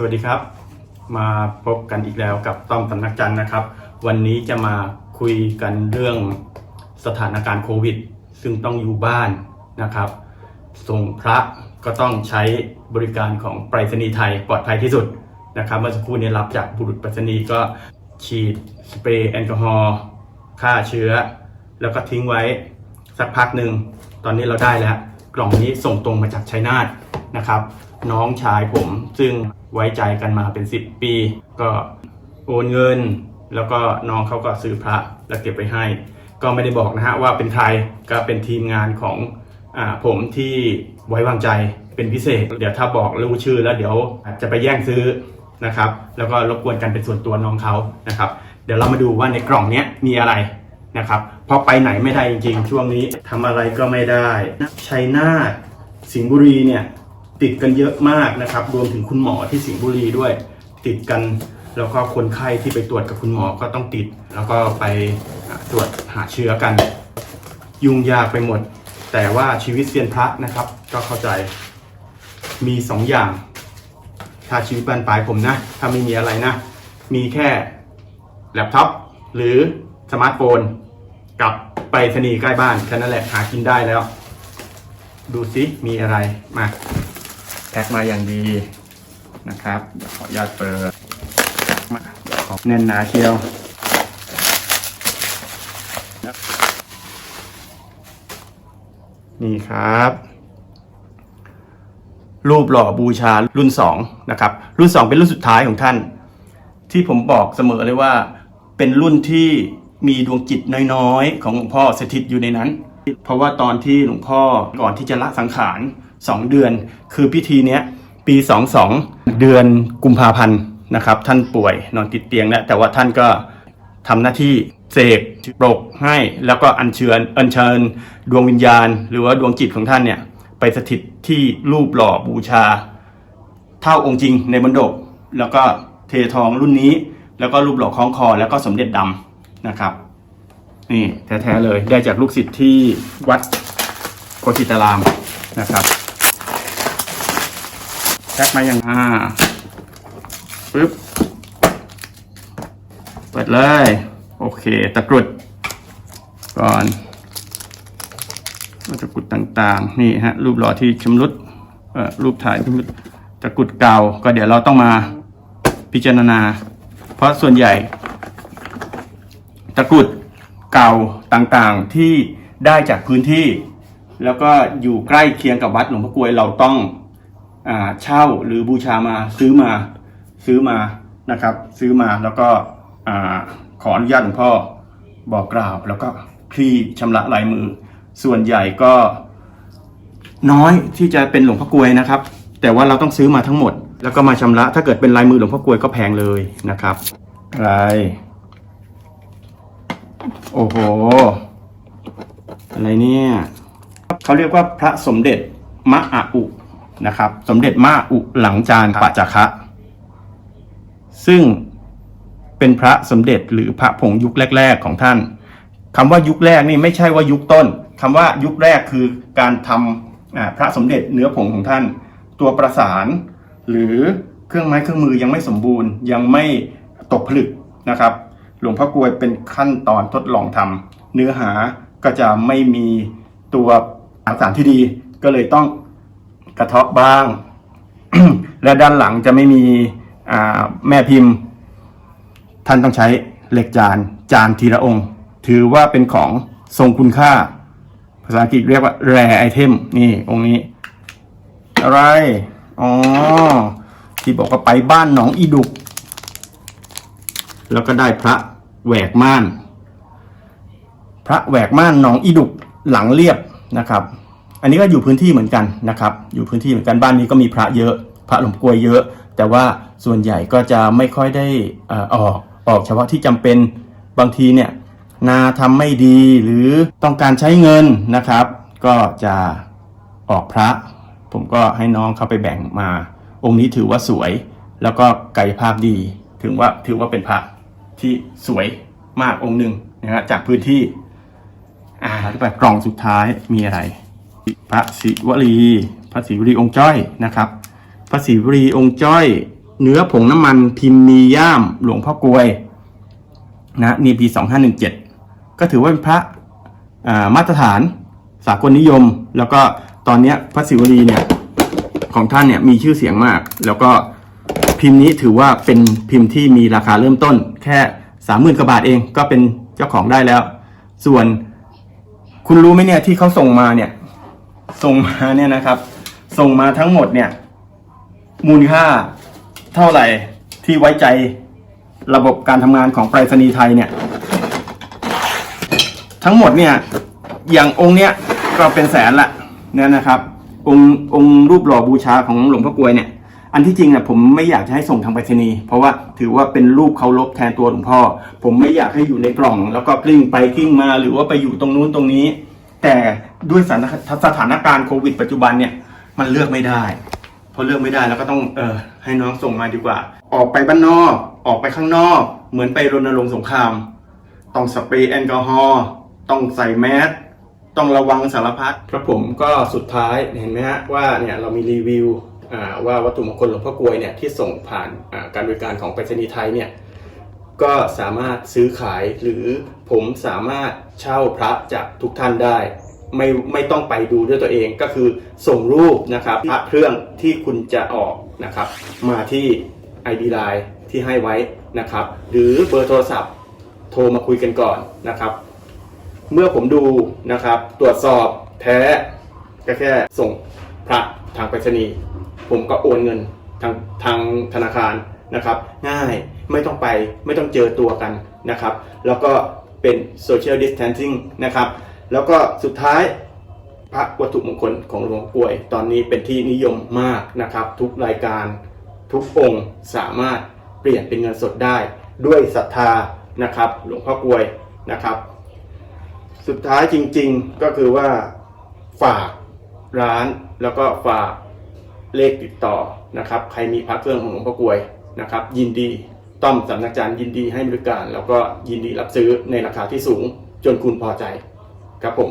สวัสดีครับ มาพบกันอีกแล้วกับต้อมสำนักจันนะครับ วันนี้จะมาคุยกันเรื่องสถานการณ์โควิด ซึ่งต้องอยู่บ้านนะครับส่งพระก็ต้องใช้บริการของไปรษณีย์ไทยปลอดภัยที่สุดนะครับเมื่อสักครู่นี้รับจากบุรุษไปรษณีย์ก็ฉีดสเปรย์แอลกอฮอล์ฆ่าเชื้อ แล้วก็ทิ้งไว้สักพักหนึ่งตอนนี้เราได้แล้ว กล่องนี้ส่งตรงมาจากชัยนาท นะครับ น้องชายผมซึ่งไว้ใจกันมาเป็น 10 ปี ก็โอนเงิน แล้วก็น้องเขาก็ซื้อพระแล้วเก็บไว้ให้ ก็ไม่ได้บอกนะฮะว่าเป็นใครก็เป็นทีมงานของอผมที่ไว้วางใจเป็นพิเศษ เดี๋ยวถ้าบอกรู้ชื่อแล้วเดี๋ยวจะไปแย่งซื้อนะครับแล้วก็รบกวนกันเป็นส่วนตัวน้องเขานะครับ เดี๋ยวเรามาดูว่าในกล่องนี้มีอะไรนะครับเพราะไปไหนไม่ได้จริงๆ ช่วงนี้ทำอะไรก็ไม่ได้ชัยนาทสิงห์บุรีเนี่ย ติดกันเยอะมากนะครับ รวมถึงคุณหมอที่สิงห์บุรีด้วย ติดกันแล้วก็คนไข้ที่ไปตรวจกับคุณหมอก็ต้องติด แล้วก็ไปตรวจหาเชื้อกัน ยุ่งยากไปหมด แต่ว่าชีวิตเซียนพระนะครับ ก็เข้าใจมีสองอย่าง ถ้าชีวิตบานปลายผมนะ ถ้าไม่มีอะไรนะ มีแค่แล็ปท็อปหรือสมาร์ทโฟนกับไปรษณีย์ใกล้บ้านแค่นั้นแหละหากินได้แล้ว ดูซิมีอะไรมา แพ็คมาอย่างดีนะครับเดี๋ยวขออนุญาตเปิดมาขอแน่นหนาเชียวนี่ครับ รูปหล่อบูชารุ่น2นะครับรุ่น 2 เป็นรุ่นสุดท้ายของท่าน ที่ผมบอกเสมอเลยว่า เป็นรุ่นที่มีดวงจิตน้อยๆ ของหลวงพ่อสถิตอยู่ในนั้น เพราะว่าตอนที่หลวงพ่อก่อนที่จะละสังขาร 2 เดือน คือพิธีเนี้ยปี 22 เดือนกุมภาพันธ์นะครับ ท่านป่วยนอนติดเตียงแล้วแต่ว่าท่านก็ทำหน้าที่เสกปรกให้แล้วก็อัญเชิญอัญเชิญ ดวงวิญญาณ หรือว่าดวงจิตของท่านเนี่ยไปสถิตที่รูปหล่อบูชา เท่าองค์จริงในบนดก แล้วก็เททองรุ่นนี้ แล้วก็รูปหล่อคล้องคอ แล้วก็สมเด็จดำนะครับ นี่แท้ๆเลยได้จากลูกศิษย์ที่วัดโคสิตารามนะครับ แพ็คมาอย่างอ่าปึ๊บ เปิดเลย โอเค ตะกรุด ก่อนตะกรุดต่างๆ นี่ฮะ รูปหล่อที่ชำรุดเอ่อรูปถ่ายชำรุดตะกรุดเก่า ก็เดี๋ยวเราต้องมาพิจารณา เพราะส่วนใหญ่ ตะกรุดเก่าต่างๆที่ได้จากพื้นที่ แล้วก็อยู่ใกล้เคียงกับวัดหลวงพ่อกลวยเราต้อง เช่าหรือบูชามาซื้อมาซื้อมานะครับ ซื้อมาแล้วก็อาขออนุญาตหลวงพ่อบอกกล่าว แล้วก็คลี่ชำระลายมือ ส่วนใหญ่ก็น้อยที่จะเป็นหลวงพ่อกลวยนะครับ แต่ว่าเราต้องซื้อมาทั้งหมด แล้วก็มาชำระ ถ้าเกิดเป็นลายมือหลวงพ่อกลวยก็แพงเลยนะครับอะไรโอ้โห อะไรเนี่ยเขาเรียกว่าพระสมเด็จมะอะอุ นะครับ สมเด็จมะอะอุหลังจานปัจจคะซึ่งเป็นพระสมเด็จหรือพระผงยุคแรก ๆ ของท่านคำว่ายุคแรกนี่ไม่ใช่ว่ายุคต้นคำว่ายุคแรกคือการทำอ่าพระสมเด็จเนื้อผงของท่าน ตัวประสาน หรือเครื่องไม้เครื่องมือยังไม่สมบูรณ์ ยังไม่ตกผลึกนะครับ หลวงพ่อกลวยเป็นขั้นตอนทดลองทำเนื้อหาก็จะไม่มีตัวสารที่ดี ก็เลยต้อง กระเทาะบ้าง และด้านหลังจะไม่มีแม่พิมพ์ ท่านต้องใช้เหล็กจานจานทีละองค์ ถือว่าเป็นของทรงคุณค่า ภาษาอังกฤษเรียกว่า rare item นี่องค์นี้ อะไรอ๋อที่บอกว่าไปบ้านหนองอีดุก แล้วก็ได้พระแหวกม่าน พระแหวกม่านหนองอีดุกหลังเรียบนะครับ อันนี้ก็อยู่พื้นที่เหมือนกันนะครับ อยู่พื้นที่เหมือนกันบ้านนี้ก็มีพระเยอะ พระหลวงกลวยเยอะ แต่ว่าส่วนใหญ่ก็จะไม่ค่อยได้ออออกออกเฉพาะที่จำเป็นบางทีเนี่ยนาทำไม่ดีหรือต้องการใช้เงินนะครับ ก็จะออกพระ ผมก็ให้น้องเข้าไปแบ่งมา องค์นี้ถือว่าสวย แล้วก็กายภาพดีถึงว่าถือว่าเป็นพระที่สวยมากองค์หนึ่งนะฮะจากพื้นที่อ่าแล้วไปกล่องสุดท้ายมีอะไร พระศิวลีพระศิวลีองค์จ้อยนะครับ พระศิวลีองค์จ้อย เนื้อผงน้ำมันพิมพ์มีย่ามหลวงพ่อกลวยนะมีปี 2517 ก็ถือว่าเป็นพระามาตรฐานสากลนิยม แล้วก็ตอนนี้พระศิวลีเนี่ยของท่านเนี่ยมีชื่อเสียงมาก แล้วก็พิมพ์นี้ถือว่าเป็นพิมพ์ที่มีราคาเริ่มต้น แค่สามหมื่นกว่าบาทเองก็เป็นเจ้าของได้แล้ว ส่วนคุณรู้ไหมเนี่ยที่เขาส่งมาเนี่ย ส่งมาเนี่ยนะครับ ส่งมาทั้งหมดเนี่ย มูลค่าเท่าไหร่ที่ไว้ใจระบบการทำงานของไปรษณีย์ไทยเนี่ย ทั้งหมดเนี่ย อย่างองค์เนี้ยก็เป็นแสนละเนี่ยนะครับ องค์องค์รูปหล่อบูชาของหลวงพ่อกลวยเนี่ย อันที่จริงเนี่ยผมไม่อยากจะให้ส่งทางไปรษณีย์เพราะว่าถือว่าเป็นรูปเคารพแทนตัวหลวงพ่อ ผมไม่อยากให้อยู่ในกล่อง แล้วก็กลิ้งไปกลิ้งมาหรือว่าไปอยู่ตรงนู้นตรงนี้ แต่ด้วยสถานสถานการณ์โควิดปัจจุบันเนี่ยมันเลือกไม่ได้พอเลือกไม่ได้แล้วก็ต้องเออให้น้องส่งมาดีกว่า ออกไปบ้านนอก ออกไปข้างนอก เหมือนไปรณรงค์สงคราม ต้องสเปรย์แอลกอฮอล์ต้องใส่แมสต้องระวังสารพัดครับผมก็สุดท้ายเห็นไหมฮะว่าเนี่ยเรามีรีวิวว่าวัตถุมงคลหลวงพ่อกลวยเนี่ยที่ส่งผ่านการบริการของไปรษณีย์ไทยเนี่ย ก็สามารถซื้อขายหรือผมสามารถเช่าพระจากทุกท่านได้ ไม่ไม่ต้องไปดูด้วยตัวเองก็คือส่งรูปนะครับพระเครื่องที่คุณจะออกนะครับ มาที่ ID Line ที่ให้ไว้นะครับ หรือเบอร์โทรศัพท์โทรมาคุยกันก่อนนะครับ เมื่อผมดูนะครับ ตรวจสอบแท้ก็แค่ส่งพระทางไปรษณีย์ผมก็โอนเงินทางทางธนาคาร นะครับง่ายไม่ต้องไปไม่ต้องเจอตัวกันนะครับ แล้วก็เป็น social distancing นะครับ แล้วก็สุดท้ายพระวัตถุมงคลของหลวงป่วย ตอนนี้เป็นที่นิยมมากนะครับ ทุกรายการทุกองค์สามารถเปลี่ยนเป็นเงินสดได้ ด้วยศรัทธานะครับ หลวงพ่อกวยนะครับ สุดท้ายจริงๆก็คือว่าฝากร้านแล้วก็ฝากเลขติดต่อนะครับ ใครมีพระเครื่องของหลวงพ่อกวย นะครับยินดีต้อมสำนักจารย์ยินดีให้บริการ แล้วก็ยินดีรับซื้อในราคาที่สูงจนคุณพอใจครับผม